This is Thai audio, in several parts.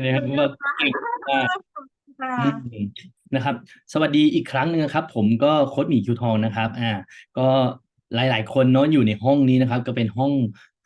เลยครับว่าเก่งมากค่ะอืมนะครับ สวัสดีอีกครั้งหนึ่งนะครับ ผมก็โค้ดหมีคิวทองนะครับ อ่า ก็หลาย ๆ คนเนาะอยู่ในห้องนี้นะครับ ก็เป็นห้อง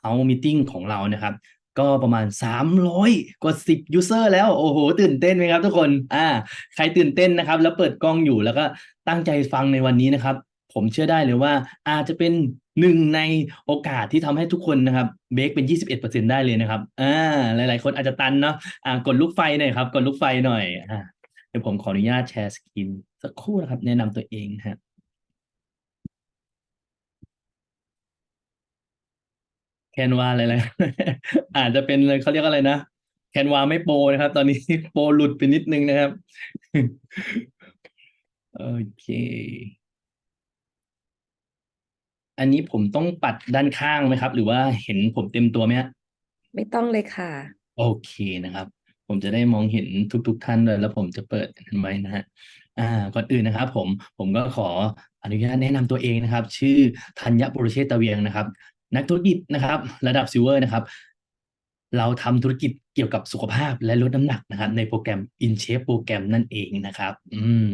เฮามีติ้งของเรานะครับ ก็ประมาณสามร้อยกว่าสิบยูเซอร์แล้ว โอ้โห ตื่นเต้นไหมครับ ทุกคน อ่า ใครตื่นเต้นนะครับ แล้วเปิดกล้องอยู่แล้วก็ตั้งใจฟังในวันนี้นะครับ ผมเชื่อได้เลยว่าอาจจะเป็น หนึ่งในโอกาสที่ทำให้ทุกคนนะครับเบรกเป็น 21%ได้เลยนะครับอ่าหลาย ๆ คนอาจจะตันเนาะอ่ากดลูกไฟหน่อยครับ กดลูกไฟหน่อยอ่าเดี๋ยวผมขออนุญาตแชร์สกรีนสักครู่นะครับ แนะนำตัวเองฮะแคนวาอะไรเลยอาจจะเป็นเลยเขาเรียกอะไรนะแคนวาไม่โปรนะครับ ตอนนี้โปรหลุดไปนิดนึงนะครับ โอเค อันนี้ผมต้องปัดด้านข้างไหมครับ หรือว่าเห็นผมเต็มตัวไหมฮะไม่ต้องเลยค่ะ โอเคนะครับ ผมจะได้มองเห็นทุกๆท่านเลยแล้วผมจะเปิดอันไว้นะฮะอ่าก่อนอื่นนะครับ ผมผมก็ขออนุญาตแนะนำตัวเองนะครับ ชื่อธัญปุรเชษตะเวียงนะครับ นักธุรกิจนะครับ ระดับซิลเวอร์นะครับ เราทำธุรกิจเกี่ยวกับสุขภาพและลดน้ำหนักนะครับ ในโปรแกรม InShape โปรแกรมนั่นเองนะครับ อืม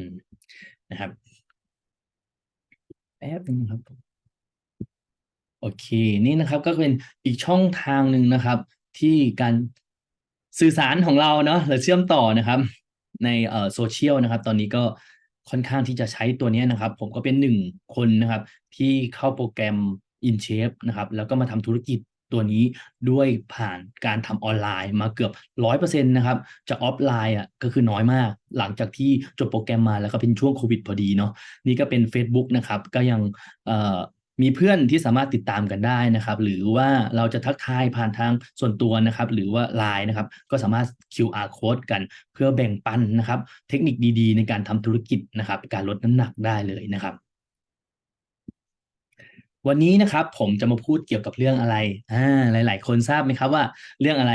นะครับ แป๊บนึงครับโอเค นี่นะครับก็เป็นอีกช่องทางหนึ่งนะครับ ที่การสื่อสารของเราเนาะหรือเชื่อมต่อนะครับ ในเอ่อโซเชียลนะครับ ตอนนี้ก็ค่อนข้างที่จะใช้ตัวนี้นะครับ ผมก็เป็นหนึ่งคนนะครับ ที่เข้าโปรแกรม InShape นะครับ แล้วก็มาทำธุรกิจตัวนี้ด้วยผ่านการทำออนไลน์มาเกือบร้อยเปอร์เซ็นต์นะครับจะออฟไลน์อะก็คือน้อยมาก หลังจากที่จบโปรแกรมมาแล้วก็เป็นช่วงโควิดพอดีเนาะนี่ก็เป็น Facebook นะครับ ก็ยัง มีเพื่อนที่สามารถติดตามกันได้นะครับ หรือว่าเราจะทักทายผ่านทางส่วนตัวนะครับ หรือว่า Line นะครับ ก็สามารถ QR code กันเพื่อแบ่งปันนะครับ เทคนิคดีๆ ในการทำธุรกิจนะครับ การลดน้ำหนักได้เลยนะครับ วันนี้นะครับผมจะมาพูดเกี่ยวกับเรื่องอะไรอ่าหลาย ๆ คนทราบไหมครับว่าเรื่องอะไร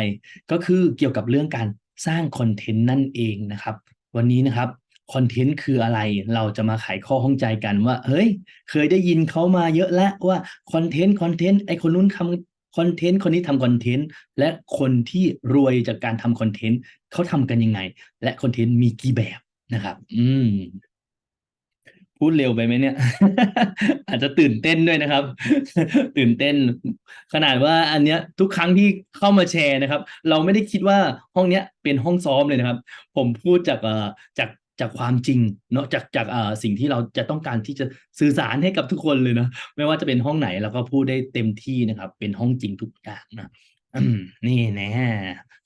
ก็คือเกี่ยวกับเรื่องการสร้างคอนเทนต์นั่นเองนะครับ วันนี้นะครับ คอนเทนต์คืออะไร เราจะมาไขข้อข้องใจกันว่า เฮ้ย เคยได้ยินเขามาเยอะแล้วว่าคอนเทนต์คอนเทนต์ไอคนนู้นทำคอนเทนต์คนนี้ทำคอนเทนต์และคนที่รวยจากการทำคอนเทนต์เขาทำกันยังไง และคอนเทนต์มีกี่แบบนะครับ อืมพูดเร็วไปไหมเนี่ย อาจจะตื่นเต้นด้วยนะครับ ตื่นเต้น ขนาดว่าอันเนี้ยทุกครั้งที่เข้ามาแชร์นะครับ เราไม่ได้คิดว่าห้องเนี้ยเป็นห้องซ้อมเลยนะครับ ผมพูดจากเอ่อจาก จากความจริงเนาะจากจากอ่อสิ่งที่เราจะต้องการที่จะสื่อสารให้กับทุกคนเลยนะไม่ว่าจะเป็นห้องไหนเราก็พูดได้เต็มที่นะครับ เป็นห้องจริงทุกอย่างนะนี่แน่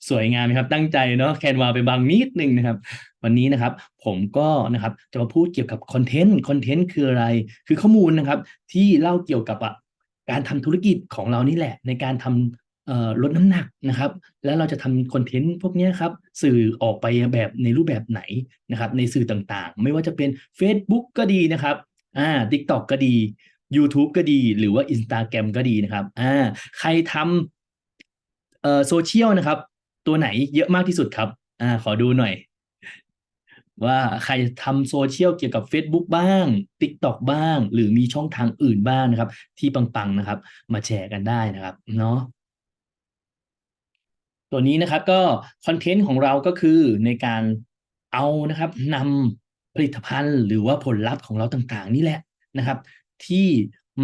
สวยงามครับตั้งใจเนาะแคนวาไปบางนิดนึงนะครับ วันนี้นะครับ ผมก็นะครับจะมาพูดเกี่ยวกับคอนเทนต์คอนเทนต์คืออะไร คือข้อมูลนะครับ ที่เล่าเกี่ยวกับอะการทำธุรกิจของเรานี่แหละ ในการทำเอ่อ ลดน้ำหนักนะครับ แล้วเราจะทำคอนเทนต์พวกนี้ครับสื่อออกไปแบบในรูปแบบไหนนะครับในสื่อต่างๆ ไม่ว่าจะเป็น Facebook ก็ดีนะครับอ่า TikTok ก็ดี YouTube ก็ดีหรือว่า Instagram ก็ดีนะครับอ่าใครทำเอ่อโซเชียลนะครับ ตัวไหนเยอะมากที่สุดครับอ่าขอดูหน่อย ว่าใครทำโซเชียลเกี่ยวกับ Facebook บ้าง TikTok บ้าง หรือมีช่องทางอื่นบ้างนะครับ ที่ปังๆนะครับ มาแชร์กันได้นะครับเนาะ ตัวนี้นะครับก็คอนเทนต์ของเราก็คือในการเอานะครับนำผลิตภัณฑ์หรือว่าผลลัพธ์ของเราต่างๆ นี่แหละนะครับ ที่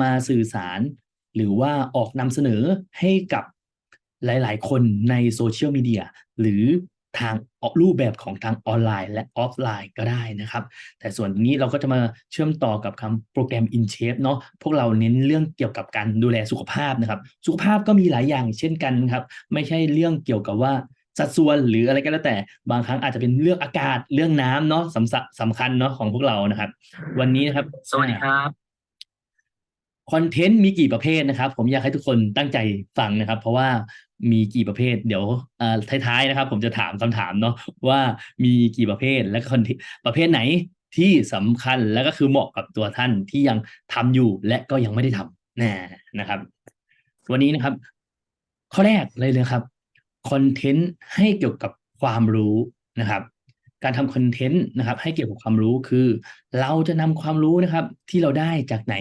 มาสื่อสารหรือว่าออกนำเสนอให้กับหลาย ๆ คนในโซเชียลมีเดียหรือ ทางออกรูปแบบของทางออนไลน์ และออฟไลน์ก็ได้นะครับ แต่ส่วนนี้เราก็จะมาเชื่อมต่อกับคำโปรแกรม InShape เนาะพวกเราเน้นเรื่องเกี่ยวกับการดูแลสุขภาพนะครับ สุขภาพก็มีหลายอย่างเช่นกันครับ ไม่ใช่เรื่องเกี่ยวกับว่าสัดส่วนหรืออะไรก็แล้วแต่บางครั้งอาจจะเป็นเรื่องอากาศเรื่องน้ำเนาะสำสสำคัญเนาะของพวกเรานะครับ วันนี้นะครับ สวัสดีครับคอนเทนต์มีกี่ประเภทนะครับ ผมอยากให้ทุกคนตั้งใจฟังนะครับ เพราะว่า มีกี่ประเภท เดี๋ยวท้ายๆนะครับ ผมจะถามคำถามเนาะว่ามีกี่ประเภทและคอนเทนต์ประเภทไหนที่สำคัญและก็คือเหมาะกับตัวท่านที่ยังทำอยู่และก็ยังไม่ได้ทำน่นะครับ วันนี้นะครับ ข้อแรกเลยเลยครับคอนเทนต์ให้เกี่ยวกับความรู้นะครับ การทำคอนเทนต์นะครับ ให้เกี่ยวกับความรู้คือ เราจะนำความรู้นะครับ ที่เราได้จากไหน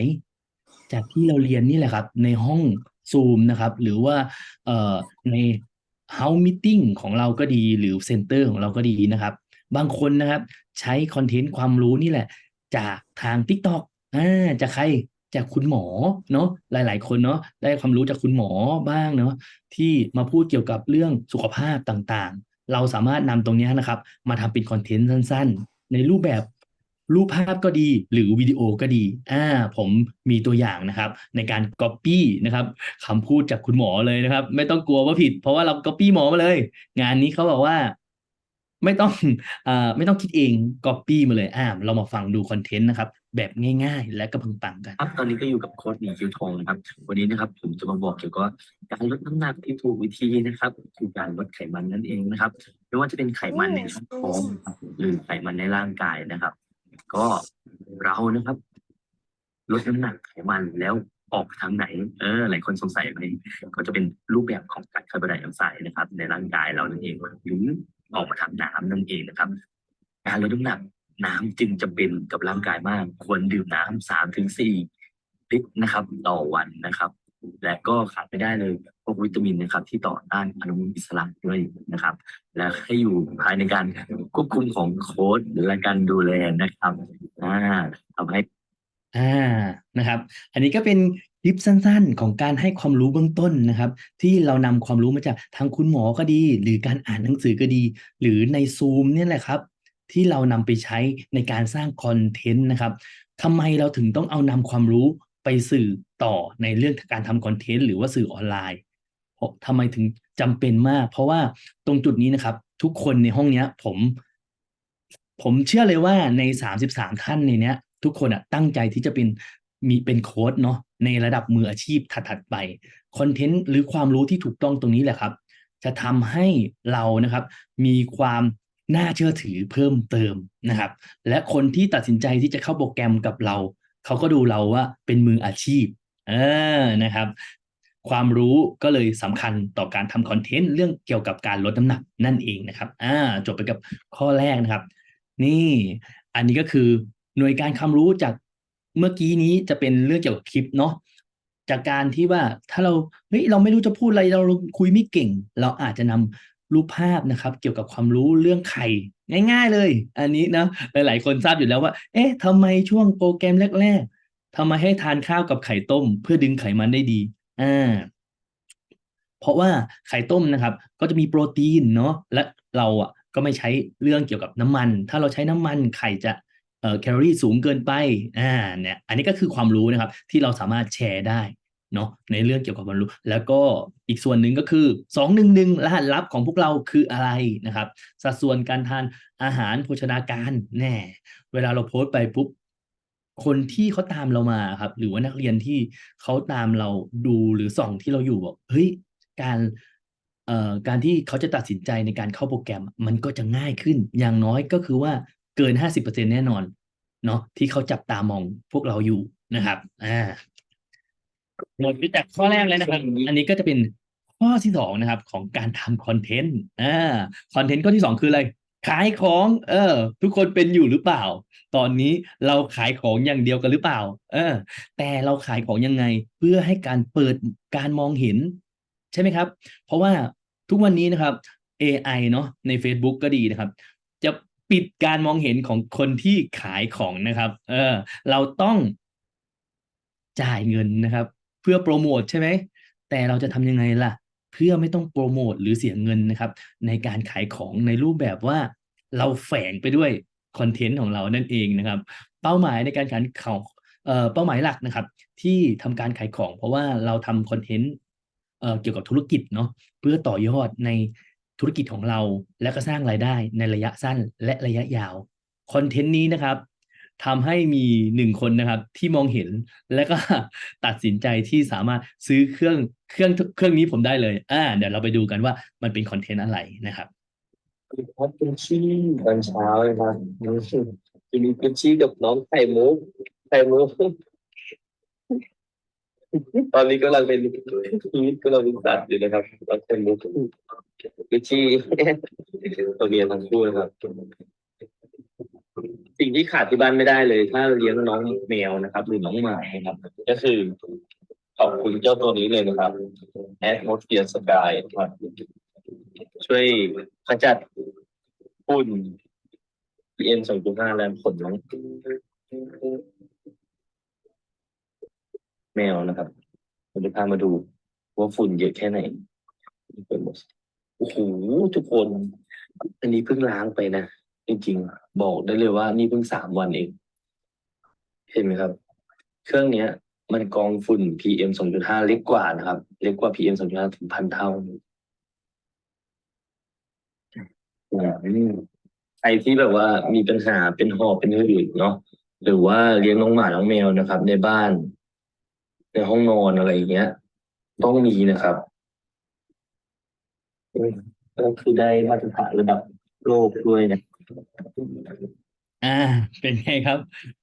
จากที่เราเรียนนี่แหละครับ ในห้อง ซูมนะครับ หรือว่าใน House Meeting ของเราก็ดีหรือเซ็นเตอร์ของเราก็ดีนะครับ บางคนนะครับใช้คอนเทนต์ความรู้นี่แหละ จากทาง TikTok อ่าจากใครจากคุณหมอเนาะหลาย ๆ คนเนาะได้ความรู้จากคุณหมอบ้างเนาะที่มาพูดเกี่ยวกับเรื่องสุขภาพต่างๆ เราสามารถนำตรงนี้นะครับ มาทำเป็นคอนเทนต์สั้น ๆ ในรูปแบบ รูปภาพก็ดี หรือวิดีโอก็ดีอ่าผมมีตัวอย่างนะครับ ในการ Copy นะครับคำพูดจากคุณหมอเลยนะครับ ไม่ต้องกลัวว่าผิด เพราะว่าเรา Copy หมอมาเลย งานนี้เขาบอกว่าไม่ต้องอ่าไม่ต้องคิดเอง Copy มาเลยอ่าเรามาฟังดูคอนเทนต์นะครับ แบบง่ายๆ และก็ปังๆกันครับตอนนี้ก็อยู่กับโค้ชหมีคิวทองนะครับ วันนี้นะครับ ผมจะมาบอกเกี่ยวกับการลดน้ำหนักที่ถูกวิธีนะครับคือการลดไขมันนั่นเองนะครับ ไม่ว่าจะเป็นไขมันในช่องท้องหรือไขมันในร่างกายนะครับ ก็เรานะครับลดน้ำหนักไขมันแล้วออกทางไหน เออ หลายคนสงสัยไหมก็จะเป็นรูปแบบของการคาร์บอนไดออกไซด์นะครับ ในร่างกายเรานั่นเองหรือออกมาทางน้ำนั่นเองนะครับ การลดน้ำหนักน้ำจึงจำเป็นกับร่างกายมาก ควรดื่มน้ำสามถึงสี่ลิตรนะครับ ต่อวันนะครับ และก็ขาดไม่ได้เลยพวกวิตามินนะครับ ที่ต่อต้านอนุมูลอิสระด้วยนะครับ และให้อยู่ภายในการควบคุมของโค้ชและการดูแลนะครับอ่าทำให้อ่านะครับ อันนี้ก็เป็นคลิปสั้น ๆ ของการให้ความรู้เบื้องต้นนะครับ ที่เรานำความรู้มาจากทางคุณหมอก็ดี หรือการอ่านหนังสือก็ดี หรือในซูมเนี่ยแหละครับ ที่เรานำไปใช้ในการสร้างคอนเทนต์นะครับทำไมเราถึงต้องเอานำความรู้ไปสื่อ ต่อในเรื่องการทำคอนเทนต์หรือว่าสื่อออนไลน์เพราะทำไมถึงจำเป็นมาก เพราะว่าตรงจุดนี้นะครับ ทุกคนในห้องเนี้ย ผม ผมเชื่อเลยว่าในสามสิบสามท่านในเนี้ย ทุกคนอะตั้งใจที่จะเป็นมีเป็นโค้ดเนาะในระดับมืออาชีพถัดๆไปคอนเทนต์หรือความรู้ที่ถูกต้องตรงนี้แหละครับ จะทำให้เรานะครับ มีความน่าเชื่อถือเพิ่มเติมนะครับ และคนที่ตัดสินใจที่จะเข้าโปรแกรมกับเรา เขาก็ดูเราว่าเป็นมืออาชีพ เออนะครับ ความรู้ก็เลยสำคัญต่อการทำคอนเทนต์เรื่องเกี่ยวกับการลดน้ำหนักนั่นเองนะครับ อ่า จบไปกับข้อแรกนะครับ นี่อันนี้ก็คือหน่วยการความรู้จากเมื่อกี้นี้จะเป็นเรื่องเกี่ยวกับคลิปเนาะจากการที่ว่าถ้าเราเฮ้ยเราไม่รู้จะพูดอะไรเราคุยไม่เก่ง เราอาจจะนำรูปภาพนะครับ เกี่ยวกับความรู้เรื่องไข่ง่าย ๆ เลย อันนี้นะหลาย ๆ คนทราบอยู่แล้วว่า เอ๊ะทำไมช่วงโปรแกรมแรก ๆ ทำไมให้ทานข้าวกับไข่ต้ม เพื่อดึงไขมันได้ดีอ่าเพราะว่าไข่ต้มนะครับ ก็จะมีโปรตีนเนาะและเราอะก็ไม่ใช้เรื่องเกี่ยวกับน้ำมัน ถ้าเราใช้น้ำมันไข่จะเอ่อแคลอรี่สูงเกินไปอ่าเนี่ยอันนี้ก็คือความรู้นะครับ ที่เราสามารถแชร์ได้เนาะในเรื่องเกี่ยวกับความรู้ แล้วก็อีกส่วนหนึ่งก็คือสองหนึ่งหนึ่งรหัสลับของพวกเราคืออะไรนะครับ สัดส่วนการทานอาหารโภชนาการแน่ เวลาเราโพสต์ไปปุ๊บ คนที่เขาตามเรามาครับ หรือว่านักเรียนที่เขาตามเราดูหรือส่องที่เราอยู่บอกเฮ้ยการเอ่อการที่เขาจะตัดสินใจในการเข้าโปรแกรมมันก็จะง่ายขึ้น อย่างน้อยก็คือว่าเกินห้าสิบเปอร์เซ็นแน่นอนเนาะที่เขาจับตามองพวกเราอยู่นะครับอ่าหมดไปจากข้อแรกเลยนะครับ อันนี้ก็จะเป็นข้อที่สองนะครับ ของการทำคอนเทนต์อ่าคอนเทนต์ข้อที่สองคืออะไร ขายของ เออ ทุกคนเป็นอยู่หรือเปล่า ตอนนี้เราขายของอย่างเดียวกันหรือเปล่า เออ แต่เราขายของยังไง เพื่อให้การเปิดการมองเห็น ใช่ไหมครับ เพราะว่าทุกวันนี้นะครับ AI เนาะใน Facebook ก็ดีนะครับ จะปิดการมองเห็นของคนที่ขายของนะครับ เออ เราต้องจ่ายเงินนะครับ เพื่อโปรโมทใช่ไหมแต่เราจะทำยังไงล่ะ เพื่อไม่ต้องโปรโมทหรือเสียเงินนะครับ ในการขายของในรูปแบบว่าเราแฝงไปด้วยคอนเทนต์ของเรานั่นเองนะครับ เป้าหมายในการขายของเอ่อเป้าหมายหลักนะครับ ที่ทำการขายของ เพราะว่าเราทำคอนเทนต์เอ่อเกี่ยวกับธุรกิจเนาะเพื่อต่อยอดในธุรกิจของเรา และก็สร้างรายได้ในระยะสั้นและระยะยาวคอนเทนต์นี้นะครับ ทำให้มีหนึ่งคนนะครับ ที่มองเห็นและก็ตัดสินใจที่สามารถซื้อเครื่องเครื่องเครื่องนี้ผมได้เลยอ่าเดี๋ยวเราไปดูกันว่ามันเป็นคอนเทนต์อะไรนะครับครับเป็นชี่ตอนเช้าเลยครับจะมีเป็นชี่กับน้องไข่มุกไข่มุกตอนนี้กำลังเป็นชีวิตกำลังเป็นสัตว์อยู่นะครับน้องไข่มุกเป็นชี่ตัวเมียทั้งคู่นะครับ สิ่งที่ขาดที่บ้านไม่ได้เลย ถ้าเลี้ยงน้องแมวนะครับ หรือน้องหมานะครับ ก็คือขอบคุณเจ้าตัวนี้เลยนะครับ Atmosphere Sky ครับช่วยขจัดฝุ่น PM 2.5และผลน้องแมวนะครับเราจะพามาดูว่าฝุ่นเยอะแค่ไหนโอ้โหทุกคน อันนี้เพิ่งล้างไปนะ จริงๆ บอกได้เลยว่านี่เพิ่งสามวันเอง เห็นไหมครับ เครื่องเนี้ย มันกรองฝุ่น PM 2.5 เล็กกว่านะครับ เล็กกว่า PM 2.5 ถึงพันเท่าไอที่แบบว่ามีปัญหาเป็นหอบเป็นหืดเนาะหรือว่าเลี้ยงน้องหมาน้องแมวนะครับ ในบ้าน ในห้องนอนอะไรอย่างเงี้ย ต้องมีนะครับก็คือได้มาตรฐานระดับโลกด้วยนะ อ่าเป็นไงครับ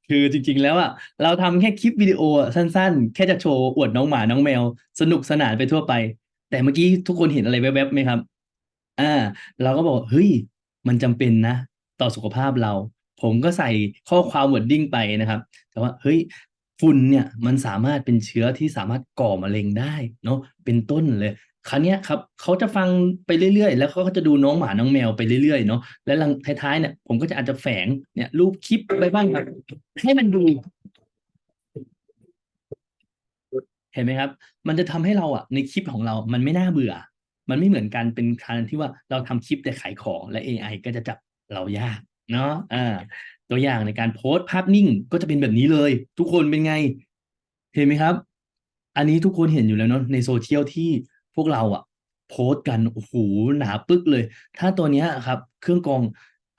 คือจริง ๆ แล้วอะเราทำแค่คลิปวิดีโออะสั้นๆ แค่จะโชว์อวดน้องหมาน้องแมว สนุกสนานไปทั่วไป แต่เมื่อกี้ทุกคนเห็นอะไรแวบๆไหมครับ อ่า เราก็บอกเฮ้ยมันจำเป็นนะ ต่อสุขภาพเรา ผมก็ใส่ข้อความวอร์ดดิ้งไปนะครับ แต่ว่าเฮ้ยฝุ่นเนี่ยมันสามารถเป็นเชื้อที่สามารถก่อมะเร็งได้เนาะเป็นต้นเลย ครั้งเนี้ยครับเขาจะฟังไปเรื่อยๆ แล้วเขาก็จะดูน้องหมาน้องแมวไปเรื่อยๆเนาะและหลังท้ายๆเนี่ยผมก็จะอาจจะแฝงเนี่ยรูปคลิปไปบ้างครับให้มันดู เห็นไหมครับ มันจะทำให้เราอะในคลิปของเรา มันไม่น่าเบื่อ มันไม่เหมือนกันเป็นการที่ว่าเราทำคลิปแต่ขายของและ AI ก็จะจับเรายากเนาะอ่าตัวอย่างในการโพสต์ภาพนิ่งก็จะเป็นแบบนี้เลย ทุกคนเป็นไง เห็นไหมครับ อันนี้ทุกคนเห็นอยู่แล้วเนาะในโซเชียลที่ วกเราอะโพสต์กันโอ้โหหนาปึ๊กเลย ถ้าตัวเนี้ยครับ เครื่องกรอง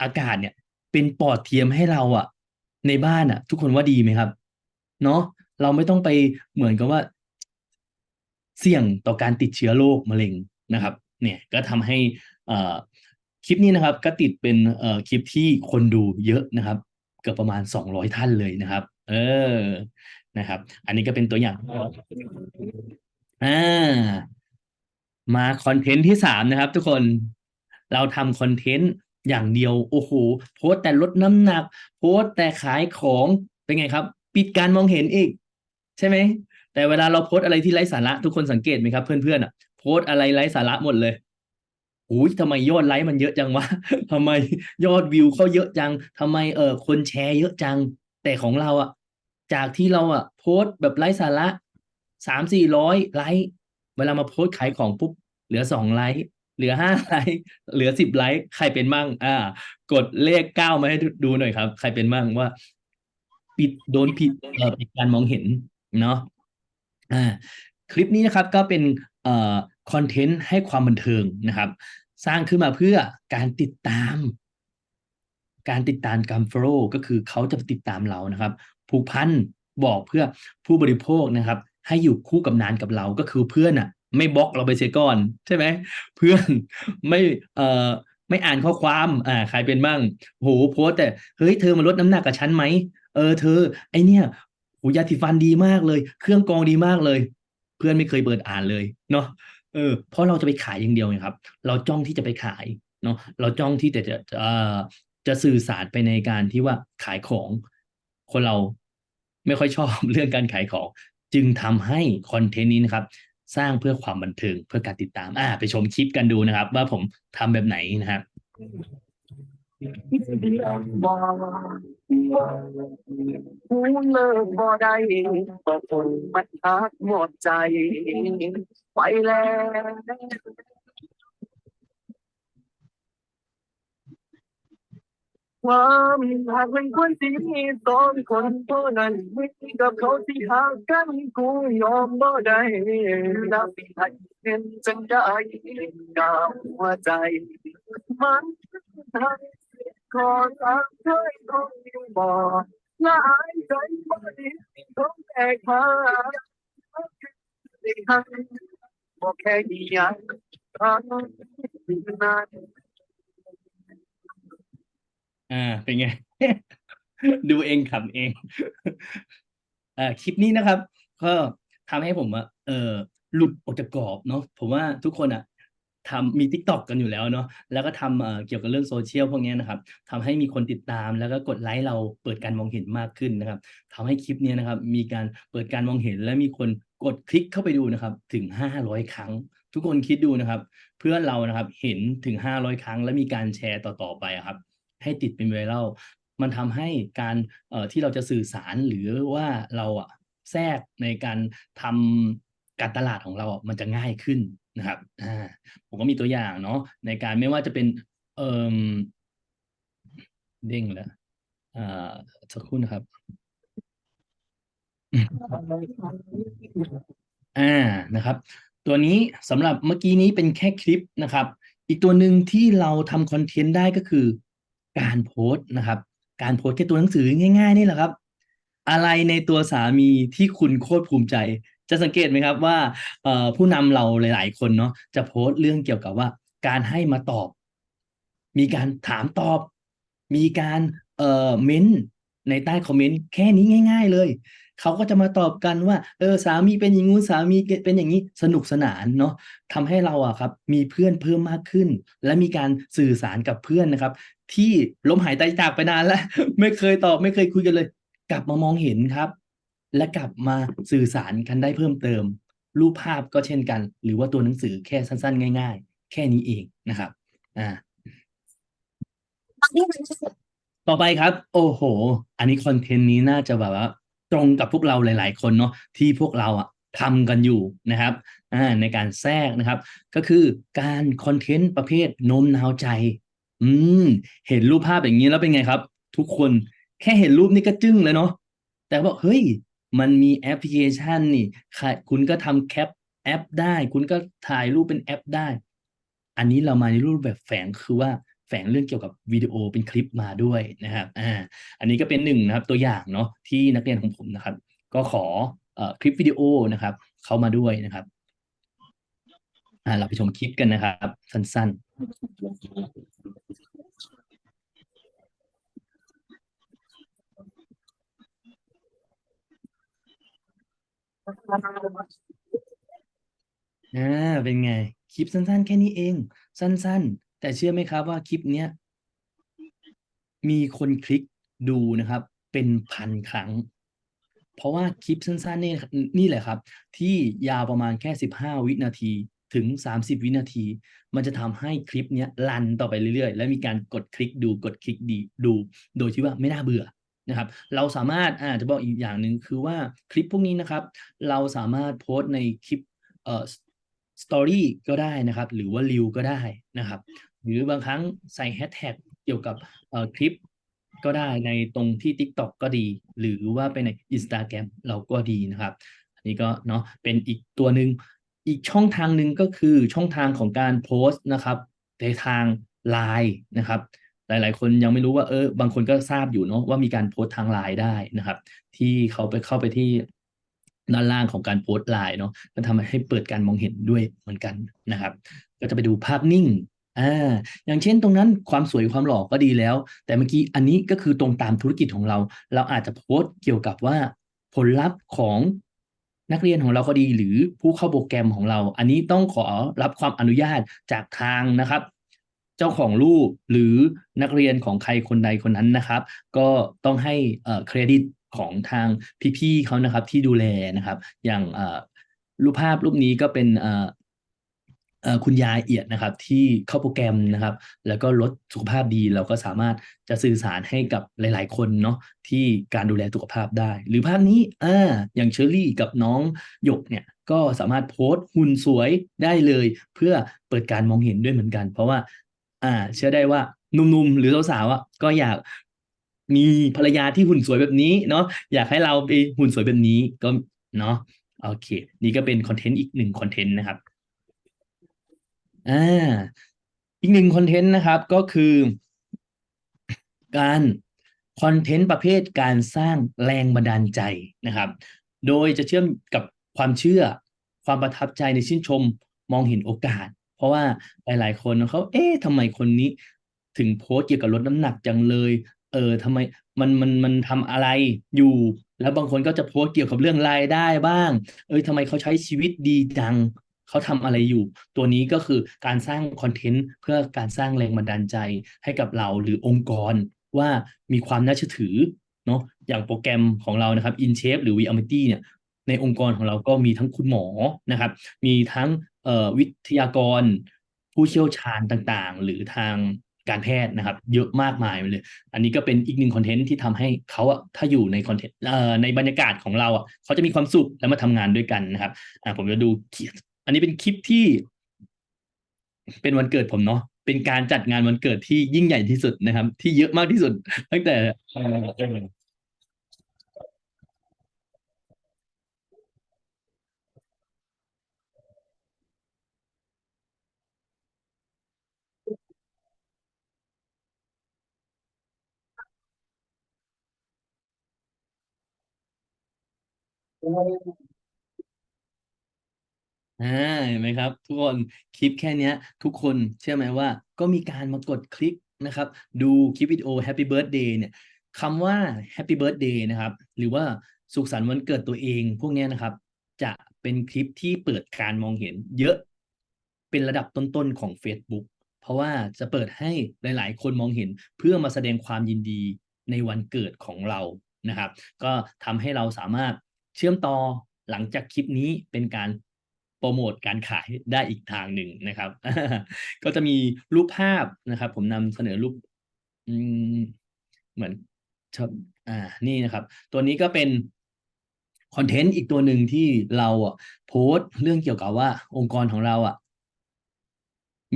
อากาศเนี่ย เป็นปอดเทียมให้เราอะในบ้านอะทุกคนว่าดีไหมครับ เนาะเราไม่ต้องไปเหมือนกับว่า เสี่ยงต่อการติดเชื้อโรคมะเร็งนะครับ เนี่ยก็ทำให้คลิปนี้นะครับ ก็ติดเป็นคลิปที่คนดูเยอะนะครับ เกือบประมาณสองร้อยท่านเลยนะครับ เออนะครับ อันนี้ก็เป็นตัวอย่างอ่า มาคอนเทนต์ที่สามนะครับทุกคนเราทำคอนเทนต์อย่างเดียว โอ้โหโพสแต่ลดน้ำหนัก โพสแต่ขายของเป็นไงครับ ปิดการมองเห็นอีก ใช่ไหม แต่เวลาเราโพสอะไรที่ไร้สาระทุกคนสังเกตไหมครับ เพื่อนๆอะโพสอะไรไร้สาระหมดเลยอุ้ยทำไมยอดไลค์มันเยอะจังวะทำไมยอดวิวเขาเยอะจังทำไมเออคนแชร์เยอะจัง แต่ของเราอะ จากที่เราอะ โพสแบบไร้สาระสามสี่ร้อยไลค์เวลามาโพสขายของปุ๊บ เหลือสองไลค์เหลือห้าไลค์เหลือสิบไลค์ใครเป็นมั่ง อ่า กดเลขเก้ามาให้ดูหน่อยครับ ใครเป็นมั่งว่า ปิดโดนผิดเอ่อปิดการมองเห็นเนาะอ่า คลิปนี้นะครับก็เป็นเอ่อคอนเทนต์ให้ความบันเทิงนะครับ สร้างขึ้นมาเพื่อการติดตาม การติดตามการ follow ก็คือเขาจะติดตามเรานะครับ ผูกพันบอกเพื่อผู้บริโภคนะครับ ให้อยู่คู่กับนานกับเราก็คือเพื่อนอะ ไม่บล็อกเราไปเสียก่อน ใช่ไหมเพื่อนไม่เอ่อไม่อ่านข้อความอ่าใครเป็นบ้างโหโพสแต่เฮ้ยเธอมาลดน้ำหนักกับฉันไหมเออเธอ ไอเนี่ยโหยาสีฟันดีมากเลย เครื่องกรองดีมากเลย เพื่อนไม่เคยเปิดอ่านเลยเนาะเออเพราะเราจะไปขายอย่างเดียวไงครับ เราจ้องที่จะไปขายเนาะเราจ้องที่จะจะเอ่อจะสื่อสารไปในการที่ว่าขายของคนเราไม่ค่อยชอบเรื่องการขายของ จึงทำให้คอนเทนต์นี้นะครับ สร้างเพื่อความบันเทิงเพื่อการติดตาม อ่า ไปชมคลิปกันดูนะครับ ว่าผมทำแบบไหนนะครับบ่หูเลิกบ่ได้ก็ทนมันทักหมดใจ ไปแล้ว ความหากเป็นคนที่มีสองคนเท่านั้นมีกับเขาที่หากันกูยอมบ่ได้นับให้เห็นจังได้กาวหัวใจมันทำขอทางเคยคงอยู่บ่ละอายใจบ่ดีต้องแตกพาได้หันบ่แค่อยากทำนาน อ่า เป็นไง ดูเองขำเองอ่าคลิปนี้นะครับ ก็ทำให้ผมอะเออหลุดออกจากกรอบเนาะผมว่าทุกคนอะทำมี t ิ k t o k กันอยู่แล้วเนาะแล้วก็ทำเอ่อเกี่ยวกับเรื่องโซเชียลพวกนี้นะครับทำให้มีคนติดตามแล้วก็กดไลค์เราเปิดการมองเห็นมากขึ้นนะครับทำให้คลิปเนี้ยนะครับ มีการเปิดการมองเห็น และมีคนกดคลิกเข้าไปดูนะครับ ถึงห้าร้อยครั้ง ทุกคนคิดดูนะครับ เพื่อนเรานะครับเห็นถึงห้าร้อยครั้ง แล้วมีการแชร์ต่อๆไปอะครับ ให้ติดเป็นไวรัลมันทำให้การเอ่อที่เราจะสื่อสารหรือว่าเราอะแทรกในการทำการตลาดของเราอะมันจะง่ายขึ้นนะครับอ่าผมก็มีตัวอย่างเนาะในการไม่ว่าจะเป็นเอ่มเด้งแล้วอ่าสักครู่นะครับอ่านะครับ ตัวนี้สำหรับเมื่อกี้นี้เป็นแค่คลิปนะครับ อีกตัวหนึ่งที่เราทำคอนเทนต์ได้ก็คือ การโพสต์นะครับ การโพสต์แค่ตัวหนังสือง่าย ๆ นี่แหละครับ อะไรในตัวสามีที่คุณโคตรภูมิใจ จะสังเกตไหมครับว่าผู้นำเราหลาย ๆ คนเนาะจะโพสต์เรื่องเกี่ยวกับว่า การให้มาตอบ มีการถามตอบ มีการเอ่อเม้นในใต้คอมเมนต์แค่นี้ง่าย ๆ เลยเขาก็จะมาตอบกันว่า เออสามีเป็นอย่างงู้นสามีเป็นอย่างนี้สนุกสนานเนาะทำให้เราอะครับ มีเพื่อนเพิ่มมากขึ้น และมีการสื่อสารกับเพื่อนนะครับ ที่ล้มหายใจจากไปนานแล้ว ไม่เคยตอบไม่เคยคุยกันเลย กลับมามองเห็นครับ และกลับมาสื่อสารกันได้เพิ่มเติม รูปภาพก็เช่นกัน หรือว่าตัวหนังสือแค่สั้นๆ ง่าย ๆ แค่นี้เองนะครับ อ่า ต่อไปครับ โอ้โห อันนี้คอนเทนต์นี้น่าจะแบบว่า ตรงกับพวกเราหลาย ๆ คนเนาะที่พวกเราอะทำกันอยู่นะครับอ่าในการแทรกนะครับ ก็คือการคอนเทนต์ประเภทโน้มน้าวใจ อืม เห็นรูปภาพอย่างนี้แล้วเป็นไงครับ ทุกคนแค่เห็นรูปนี่ก็จึ้งเลยเนาะแต่บอกเฮ้ย มันมีแอปพลิเคชันนี่ค่ะคุณก็ทำแคปแอปได้ คุณก็ถ่ายรูปเป็นแอปได้ อันนี้เรามาในรูปแบบแฝงคือว่าแฝงเรื่องเกี่ยวกับวิดีโอเป็นคลิปมาด้วยนะครับอ่าอันนี้ก็เป็นหนึ่งนะครับตัวอย่างเนาะที่นักเรียนของผมนะครับ ก็ขออคลิปวิดีโอนะครับ เข้ามาด้วยนะครับอ่าเราไปชมคลิปกันนะครับ สั้นๆ อ่าเป็นไง คลิปสั้น ๆ แค่นี้เอง สั้น ๆ แต่เชื่อไหมครับว่าคลิปเนี้ยมีคนคลิกดูนะครับ เป็นพันครั้ง เพราะว่าคลิปสั้น ๆ นี่นี่แหละครับ ที่ยาวประมาณแค่ 15 วินาที ถึง 30 วินาที มันจะทำให้คลิปเนี้ยรันต่อไปเรื่อยๆ และมีการกดคลิกดูกดคลิกดีดู โดยที่ว่าไม่น่าเบื่อนะครับเราสามารถอ่าจะบอกอีกอย่างหนึ่งคือว่าคลิปพวกนี้นะครับ เราสามารถโพสต์ในคลิปเอ่อ Story ก็ได้นะครับ หรือว่า Reel ก็ได้นะครับ หรือบางครั้งใส่แฮชแท็กเกี่ยวกับเอ่อคลิปก็ได้ในตรงที่ TikTok ก็ดี หรือว่าไปใน Instagram เราก็ดีนะครับ อันนี้ก็เนาะเป็นอีกตัวหนึ่ง อีกช่องทางหนึ่งก็คือช่องทางของการโพสต์นะครับในทาง LINE นะครับ หลายๆ คนยังไม่รู้ว่าเออบางคนก็ทราบอยู่เนาะว่ามีการโพสต์ทาง LINE ได้นะครับ ที่เขาไปเข้าไปที่ด้านล่างของการโพสต์ LINE เนาะก็ทำให้เปิดการมองเห็นด้วยเหมือนกันนะครับ ก็จะไปดูภาพนิ่งอาอย่างเช่นตรงนั้นความสวยความหล่อก็ดีแล้ว แต่เมื่อกี้อันนี้ก็คือตรงตามธุรกิจของเรา เราอาจจะโพสต์เกี่ยวกับว่าผลลัพธ์ของ นักเรียนของเราก็ดีหรือผู้เข้าโปรแกรมของเรา อันนี้ต้องขอรับความอนุญาตจากทางนะครับ เจ้าของรูปหรือนักเรียนของใครคนใดคนนั้นนะครับ ก็ต้องให้เครดิตของทางพี่ๆเขานะครับที่ดูแลนะครับ อย่างรูปภาพรูปนี้ก็เป็น คุณยายเอียดนะครับที่เข้าโปรแกรมนะครับ แล้วก็ลดสุขภาพดีเราก็สามารถจะสื่อสารให้กับหลาย ๆ คนเนาะที่การดูแลสุขภาพได้ หรือภาพนี้อาอย่างเชอร์รี่กับน้องหยกเนี่ยก็สามารถโพสต์หุ่นสวยได้เลย เพื่อเปิดการมองเห็นด้วยเหมือนกัน เพราะว่า อ่า เชื่อได้ว่าหนุ่มๆหรือสาวๆอะก็อยากมีภรรยาที่หุ่นสวยแบบนี้เนาะอยากให้เราไปหุ่นสวยแบบนี้ก็เนาะโอเค นี่ก็เป็นคอนเทนต์อีกหนึ่งคอนเทนต์นะครับ อาอีกหนึ่งคอนเทนต์นะครับก็คือ การคอนเทนต์ประเภทการสร้างแรงบันดาลใจนะครับ โดยจะเชื่อมกับความเชื่อ ความประทับใจในชื่นชมมองเห็นโอกาส เพราะว่าหลาย ๆ คนเขาเอ๊ะทำไมคนนี้ถึงโพสต์เกี่ยวกับลดน้ำหนักจังเลย เออทำไมมันมันมันทำอะไรอยู่ แล้วบางคนก็จะโพสต์เกี่ยวกับเรื่องรายได้บ้างเฮ้ยทำไมเขาใช้ชีวิตดีจัง เขาทำอะไรอยู่ ตัวนี้ก็คือการสร้างคอนเทนต์เพื่อการสร้างแรงบันดาลใจให้กับเราหรือองค์กรว่ามีความน่าเชื่อถือเนาะอย่างโปรแกรมของเรานะครับ InShape หรือ Viality เนี่ยในองค์กรของเราก็มีทั้งคุณหมอนะครับ มีทั้งวิทยากร ผู้เชี่ยวชาญต่างๆ หรือทางการแพทย์นะครับ เยอะมากมายเลย อันนี้ก็เป็นอีกหนึ่งคอนเทนต์ที่ทำให้เขาอะถ้าอยู่ในคอนเทนต์ในบรรยากาศของเราอะเขาจะมีความสุขและมาทำงานด้วยกันนะครับผมจะดูคลิป อันนี้เป็นคลิปที่ เป็นวันเกิดผมเนาะเป็นการจัดงานวันเกิดที่ยิ่งใหญ่ที่สุดนะครับ ที่เยอะมากที่สุด ตั้งแต่ อ่าเห็นไหมครับ ทุกคนคลิปแค่เนี้ย ทุกคนเชื่อไหมว่า ก็มีการมากดคลิกนะครับ ดูคลิปวิดีโอ Happy Birthday เนี่ยคำว่า Happy Birthday นะครับ หรือว่าสุขสันต์วันเกิดตัวเองพวกเนี้ยนะครับ จะเป็นคลิปที่เปิดการมองเห็นเยอะเป็นระดับต้นๆของ Facebook เพราะว่าจะเปิดให้หลายๆ คนมองเห็นเพื่อมาแสดงความยินดีในวันเกิดของเรานะครับ ก็ทำให้เราสามารถเชื่อมต่อหลังจากคลิปนี้เป็นการ โปรโมทการขายได้อีกทางหนึ่งนะครับ ก็จะมีรูปภาพนะครับ ผมนำเสนอรูปเหมือนชอบอ่านี่นะครับ ตัวนี้ก็เป็นคอนเทนต์อีกตัวหนึ่งที่เราอะโพสต์เรื่องเกี่ยวกับว่าองค์กรของเราอะ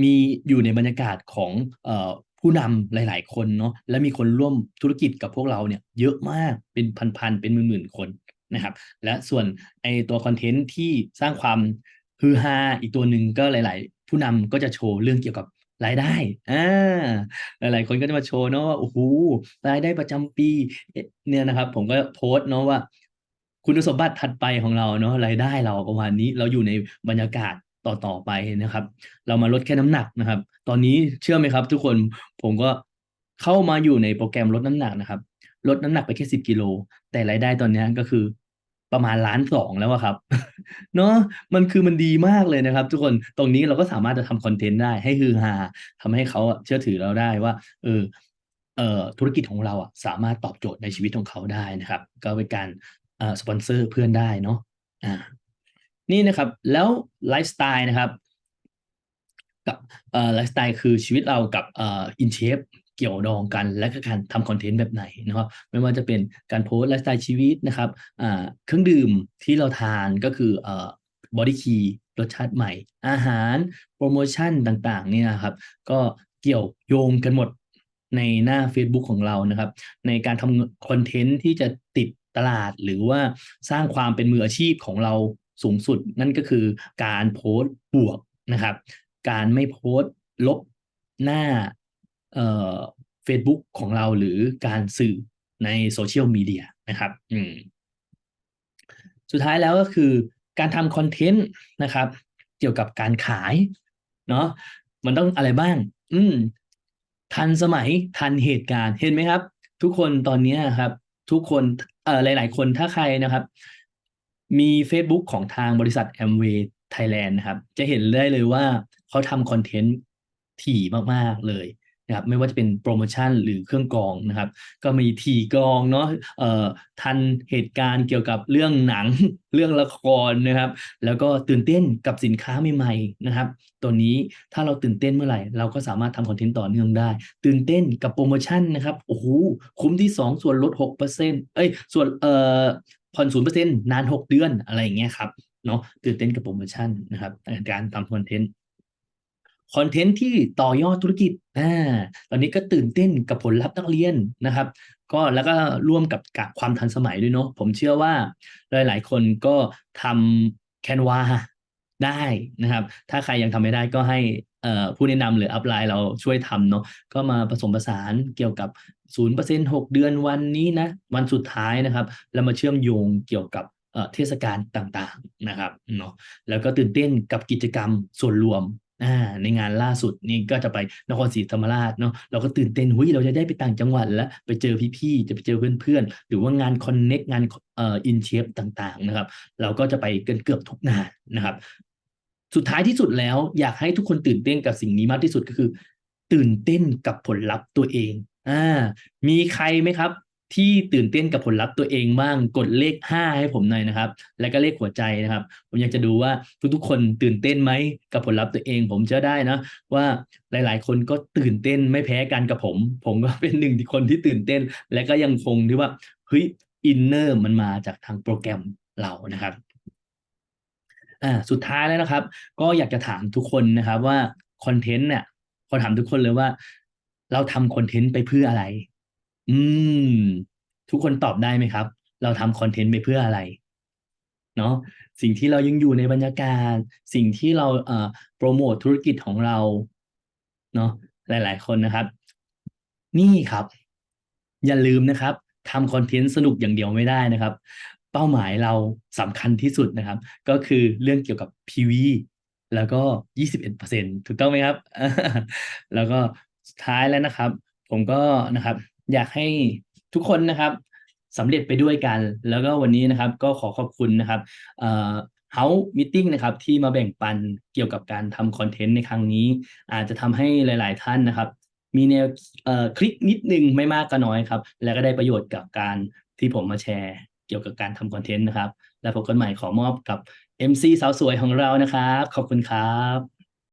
มีอยู่ในบรรยากาศของเอ่อผู้นำหลาย ๆ คนเนาะและมีคนร่วมธุรกิจกับพวกเราเนี่ย เยอะมากเป็นพัน ๆ เป็นหมื่น ๆ คนนะครับ และส่วนไอตัวคอนเทนต์ที่สร้างความ ฮือฮาอีกตัวหนึ่งก็หลาย ๆ ผู้นำก็จะโชว์เรื่องเกี่ยวกับรายได้อ่าหลายๆคนก็จะมาโชว์เนาะว่าโอ้โหรายได้ประจำปี เนี่ยนะครับ ผมก็โพสต์เนาะว่า คุณสมบัติถัดไปของเราเนาะรายได้เราประมาณนี้เราอยู่ในบรรยากาศต่อต่อไปนะครับ เรามาลดแค่น้ำหนักนะครับ ตอนนี้เชื่อไหมครับ ทุกคนผมก็เข้ามาอยู่ในโปรแกรมลดน้ำหนักนะครับ ลดน้ำหนักไปแค่สิบกิโลแต่รายได้ตอนนี้ก็คือ ประมาณล้านสองแล้วอะครับเนาะมันคือมันดีมากเลยนะครับ ทุกคนตรงนี้เราก็สามารถจะทำคอนเทนต์ได้ให้ฮือฮาทำให้เขาเชื่อถือเราได้ว่า เออเอ่อธุรกิจของเราอะสามารถตอบโจทย์ในชีวิตของเขาได้นะครับ ก็เป็นการเอ่อสปอนเซอร์เพื่อนได้เนาะอ่านี่นะครับแล้วไลฟ์สไตล์นะครับกับเอ่อไลฟ์สไตล์คือชีวิตเรากับเอ่ออินเชฟ เกี่ยวดองกัน และการทำคอนเทนต์แบบไหนนะครับ ไม่ว่าจะเป็นการโพสต์ไลฟ์สไตล์ชีวิตนะครับเครื่องดื่มที่เราทานก็คืออบอดี้คีรสชาติใหม่ อาหารโปรโมชั่นต่างๆเนี่ยนะครับ ก็เกี่ยวโยงกันหมดในหน้า Facebook ของเรานะครับ ในการทำคอนเทนต์ที่จะติดตลาดหรือว่าสร้างความเป็นมืออาชีพของเราสูงสุด นั่นก็คือการโพสต์บวกนะครับ การไม่โพสต์ลบหน้า เอ่อ Facebook ของเราหรือการสื่อในโซเชียลมีเดียนะครับอืมสุดท้ายแล้วก็คือการทำคอนเทนต์นะครับ เกี่ยวกับการขายเนาะมันต้องอะไรบ้าง อืมทันสมัยทันเหตุการณ์เห็นไหมครับ ทุกคนตอนนี้ครับ ทุกคนเอ่อหลาย ๆ คนถ้าใครนะครับ มี Facebook ของทางบริษัท Amway Thailand นะครับ จะเห็นได้เลยว่าเขาทำคอนเทนต์ถี่มาก ๆ เลย นะครับไม่ว่าจะเป็นโปรโมชั่นหรือเครื่องกรองนะครับ ก็มีถีกรองเนาะเอ่อทันเหตุการณ์เกี่ยวกับเรื่องหนังเรื่องละครนะครับ แล้วก็ตื่นเต้นกับสินค้าใหม่ๆนะครับ ตัวนี้ถ้าเราตื่นเต้นเมื่อไหร่ เราก็สามารถทำคอนเทนต์ต่อเนื่องได้ ตื่นเต้นกับโปรโมชั่นนะครับโอ้โหคุ้มที่ 2 ส่วนลด 6%เอ้ยส่วนเอ่อผ่อน0%นาน 6 เดือนอะไรอย่างเงี้ยครับเนาะตื่นเต้นกับโปรโมชั่นนะครับการทำคอนเทนต์ คอนเทนต์ที่ต่อยอดธุรกิจอ่าตอนนี้ก็ตื่นเต้นกับผลลัพธ์นักเรียนนะครับ ก็แล้วก็ร่วมกับกับความทันสมัยด้วยเนาะผมเชื่อว่าหลาย ๆ คนก็ทำแคนวาได้นะครับ ถ้าใครยังทำไม่ได้ก็ให้ผู้แนะนำหรืออัพไลน์เราช่วยทำเนาะก็มาผสมผสานเกี่ยวกับ 0% 6 เดือนวันนี้นะ วันสุดท้ายนะครับ แล้วมาเชื่อมโยงเกี่ยวกับเทศกาลต่างๆนะครับเนาะแล้วก็ตื่นเต้นกับกิจกรรมส่วนรวม อ่าในงานล่าสุดนี่ก็จะไปนครศรีธรรมราชเนาะเราก็ตื่นเต้นหุยเราจะได้ไปต่างจังหวัดแล้วไปเจอพี่ๆจะไปเจอเพื่อนๆหรือว่างานคอนเน็กงานเอ่ออินเชฟต่างๆนะครับ เราก็จะไปกันเกือบทุกงานนะครับ สุดท้ายที่สุดแล้วอยากให้ทุกคนตื่นเต้นกับสิ่งนี้มากที่สุดก็คือ ตื่นเต้นกับผลลัพธ์ตัวเองอ่ามีใครไหมครับ ที่ตื่นเต้นกับผลลัพธ์ตัวเองบ้างกดเลขห้าให้ผมหน่อยนะครับ แล้วก็เลขหัวใจนะครับ ผมอยากจะดูว่าทุกๆ คนตื่นเต้นไหมกับผลลัพธ์ตัวเอง ผมเชื่อได้นะว่าหลายๆ คนก็ตื่นเต้นไม่แพ้กันกับผม ผมก็เป็นหนึ่งที่คนที่ตื่นเต้น และก็ยังคงที่ว่าเฮ้ยอินเนอร์มันมาจากทางโปรแกรมเรานะครับอ่าสุดท้ายแล้วนะครับ ก็อยากจะถามทุกคนนะครับว่าคอนเทนต์เนี่ยขอถามทุกคนเลยว่า เราทำคอนเทนต์ไปเพื่ออะไร อืม ทุกคนตอบได้ไหมครับ เราทำคอนเทนต์ไปเพื่ออะไร เนาะสิ่งที่เรายังอยู่ในบรรยากาศ สิ่งที่เราเอ่อโปรโมทธุรกิจของเรา เนาะหลาย ๆ คนนะครับ นี่ครับ อย่าลืมนะครับทำคอนเทนต์สนุกอย่างเดียวไม่ได้นะครับ เป้าหมายเราสำคัญที่สุดนะครับ ก็คือเรื่องเกี่ยวกับ PV แล้วก็ 21%ถูกต้องไหมครับ แล้วก็สุดท้ายแล้วนะครับ ผมก็นะครับ อยากให้ทุกคนนะครับสำเร็จไปด้วยกัน แล้วก็วันนี้นะครับก็ขอขอบคุณนะครับเอ่อ House Meeting นะครับที่มาแบ่งปันเกี่ยวกับการทำคอนเทนต์ในครั้งนี้ อาจจะทำให้หลาย ๆ ท่านนะครับ มีแนวคลิกนิดนึงไม่มากก็น้อยครับ แล้วก็ได้ประโยชน์กับการที่ผมมาแชร์เกี่ยวกับการทำคอนเทนต์นะครับ แล้วพบกันใหม่ขอมอบกับ MC สาวสวยของเรานะครับ ขอบคุณครับ